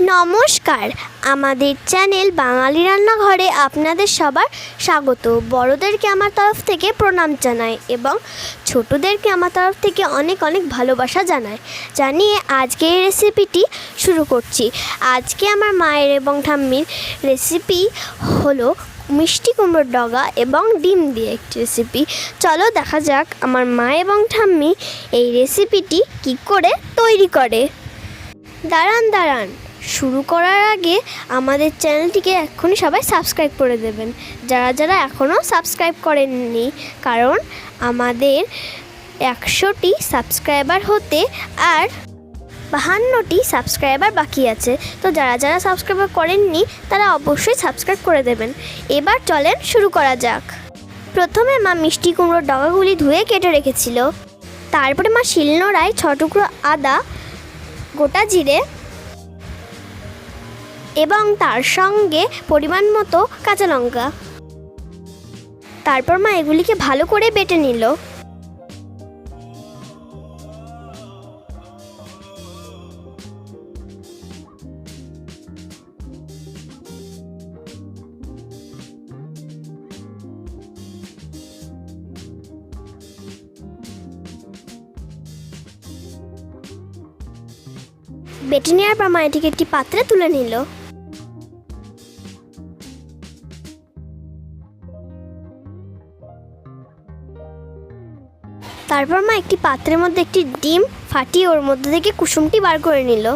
নমস্কার। আমাদের চ্যানেল বাঙালি রান্নাঘরে আপনাদের সবার স্বাগত। বড়দেরকে আমার তরফ থেকে প্রণাম জানাই এবং ছোটদেরকে আমার তরফ থেকে অনেক অনেক ভালোবাসা জানাই। জানিয়ে আজকে এই রেসিপিটি শুরু করছি। আজকে আমার মায়ের এবং ঠাম্মির রেসিপি হলো মিষ্টি কুমড়োর ডগা এবং ডিম দিয়ে একটি রেসিপি চলো দেখা যাক আমার মা এবং ঠাম্মি এই রেসিপিটি কী করে তৈরি করে। দাঁড়ান দাঁড়ান। শুরু করার আগে আমাদের চ্যানেলটিকে এক্ষুনি সবাই সাবস্ক্রাইব করে দেবেন। যারা যারা এখনও সাবস্ক্রাইব করেননি, কারণ আমাদের একশোটি সাবস্ক্রাইবার হতে আর বাহান্নটি সাবস্ক্রাইবার বাকি আছে। তো যারা যারা সাবস্ক্রাইবার করেননি, তারা অবশ্যই সাবস্ক্রাইব করে দেবেন। এবার চলেন শুরু করা যাক। প্রথমে মা মিষ্টি কুমড়োর ডগাগুলি ধুয়ে কেটে রেখেছিল। তারপরে মা শিলনোড়ায় ছ টুকরো আদা, গোটা জিরে এবং তার সঙ্গে পরিমাণ মতো কাঁচা লঙ্কা। তারপর মা এগুলিকে ভালো করে বেটে নিল। বেটে নেওয়ার পর মা এটিকে একটি পাত্রে তুলে নিল। তারপর মা একটি পাত্রের মধ্যে একটি ডিম ফাটিয়ে ওর মধ্যে থেকে কুসুমটি বার করে নিল।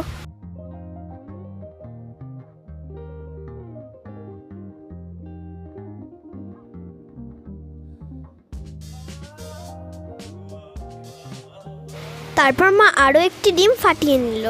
তারপর মা আরও একটি ডিম ফাটিয়ে নিল।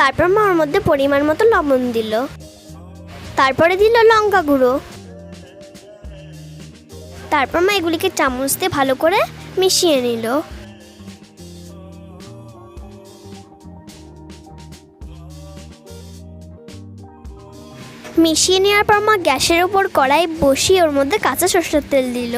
তারপর মা ওর মধ্যে পরিমাণ মতো লবণ দিল। তারপরে দিল লঙ্কা গুঁড়ো। তারপর মা এগুলিকে চামচ দিয়ে ভালো করে মিশিয়ে নিল। মিশিয়ে নেওয়ার পর মা গ্যাসের উপর কড়াই বসিয়ে ওর মধ্যে কাঁচা সরষের তেল দিল।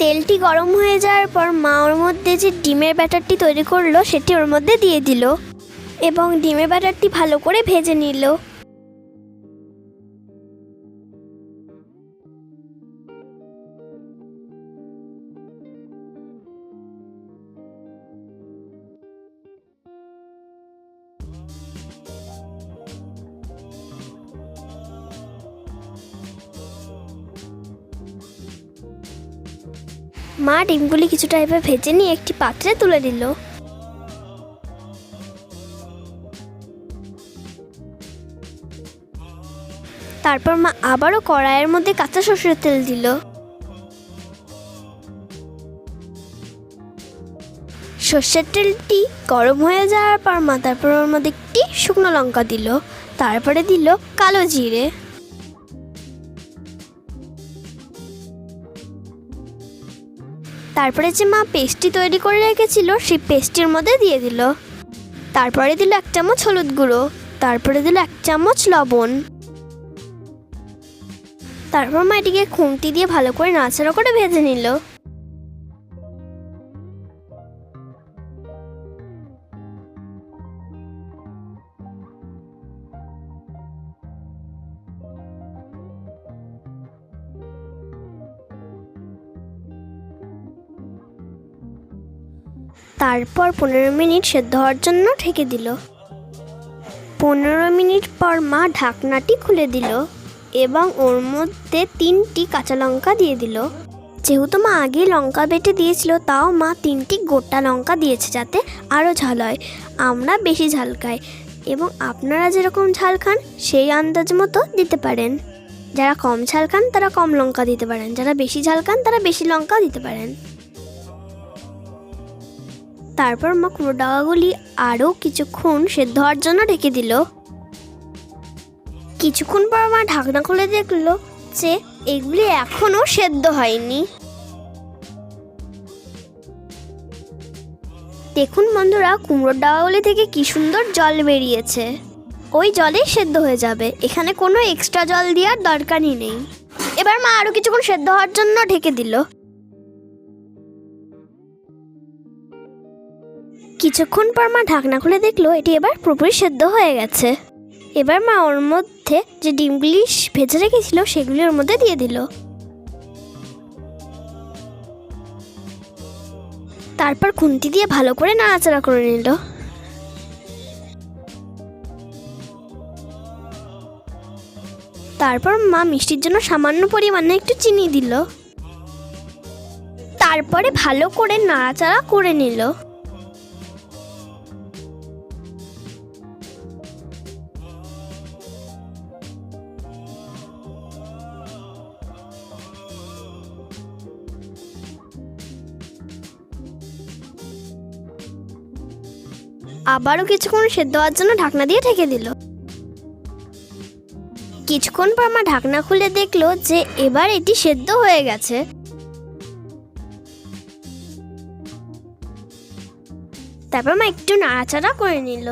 তেলটি গরম হয়ে যাওয়ার পর মা ওর মধ্যে যে ডিমের ব্যাটারটি তৈরি করল, সেটি ওর মধ্যে দিয়ে দিল এবং ডিমের ব্যাটারটি ভালো করে ভেজে নিল। মা ডিমগুলি কিছুটা এভাবে ভেজে নিয়ে একটি পাত্রে তুলে দিল তারপর মা আবারও কড়াইয়ের মধ্যে কাঁচা সরষের তেল দিল। সর্ষের তেলটি গরম হয়ে যাওয়ার পর মা তারপর ওর মধ্যে একটি শুকনো লঙ্কা দিল। তারপরে দিল কালো জিরে। তারপরে যে মা পেস্টটি তৈরি করে রেখেছিল, সেই পেস্টটির মধ্যে দিয়ে দিল। তারপরে দিল এক চামচ হলুদ গুঁড়ো, তারপরে দিল এক চামচ লবণ। তারপর মা এটিকে খুন্তি দিয়ে ভালো করে নাড়াচাড়া করে ভেজে নিল। তারপর পনেরো মিনিট সেদ্ধ হওয়ার জন্য ঢেকে দিল। পনেরো মিনিট পর মা ঢাকনাটি খুলে দিল এবং ওর মধ্যে তিনটি কাঁচা লঙ্কা দিয়ে দিল। যেহেতু মা আগে লঙ্কা বেটে দিয়েছিল, তাও মা তিনটি গোটা লঙ্কা দিয়েছে যাতে আরও ঝাল হয়। আমরা বেশি ঝাল খাই এবং আপনারা যেরকম ঝাল খান, সেই আন্দাজ মতো দিতে পারেন। যারা কম ঝাল খান, তারা কম লঙ্কা দিতে পারেন। যারা বেশি ঝাল খান, তারা বেশি লঙ্কা দিতে পারেন। তারপর মা ডাগাগুলি আরও কিছুক্ষণ সেদ্ধ হওয়ার জন্য ঢেকে দিল। কিছুক্ষণ পর মা ঢাকনা খুলে দেখল যে এগুলি এখনও সেদ্ধ হয়নি। দেখুন বন্ধুরা কুমড়োর ডাবাগুলি থেকে কি সুন্দর জল বেরিয়েছে। ওই জলেই সেদ্ধ হয়ে যাবে। এখানে কোনো এক্সট্রা জল দেওয়ার দরকারই নেই। এবার মা আরও কিছুক্ষণ সেদ্ধ হওয়ার জন্য ঢেকে দিল। কিছুক্ষণ পর মা ঢাকনা খুলে দেখল এটি এবার পুরোপুরি সেদ্ধ হয়ে গেছে। এবার মা ওর মধ্যে যে ডিমগুলি ভেজে রেখেছিল সেগুলি ওর মধ্যে দিয়ে দিল। তারপর খুন্তি দিয়ে ভালো করে নাড়াচাড়া করে নিল। তারপর মা মিষ্টির জন্য সামান্য পরিমাণে একটু চিনি দিল। তারপরে ভালো করে নাড়াচাড়া করে নিল। আবারও কিছুক্ষণ সেদ্ধ হওয়ার জন্য ঢাকনা দিয়ে ঢেকে দিল। কিছুক্ষণ পর মা ঢাকনা খুলে দেখল যে এবার এটি সেদ্ধ হয়ে গেছে। তারপর মা একটু নাড়াচাড়া করে নিল।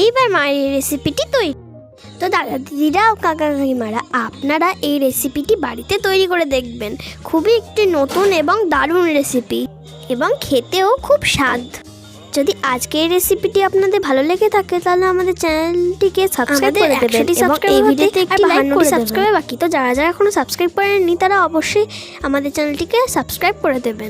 এইবার মায়ের রেসিপিটি তৈরি তো দাদা দিদিরা ও কাকা কাকিমারা আপনারা এই রেসিপিটি বাড়িতে তৈরি করে দেখবেন। খুবই একটি নতুন এবং দারুণ রেসিপি এবং খেতেও খুব স্বাদ। যদি আজকে এই রেসিপিটি আপনাদের ভালো লেগে থাকে তাহলে আমাদের চ্যানেলটিকে সাবস্ক্রাইব করে দেবেন এবং এই ভিডিওতে একটি লাইক সাবস্ক্রাইব বাকি তো যারা যারা এখনও সাবস্ক্রাইব করেননি তারা অবশ্যই আমাদের চ্যানেলটিকে সাবস্ক্রাইব করে দেবেন।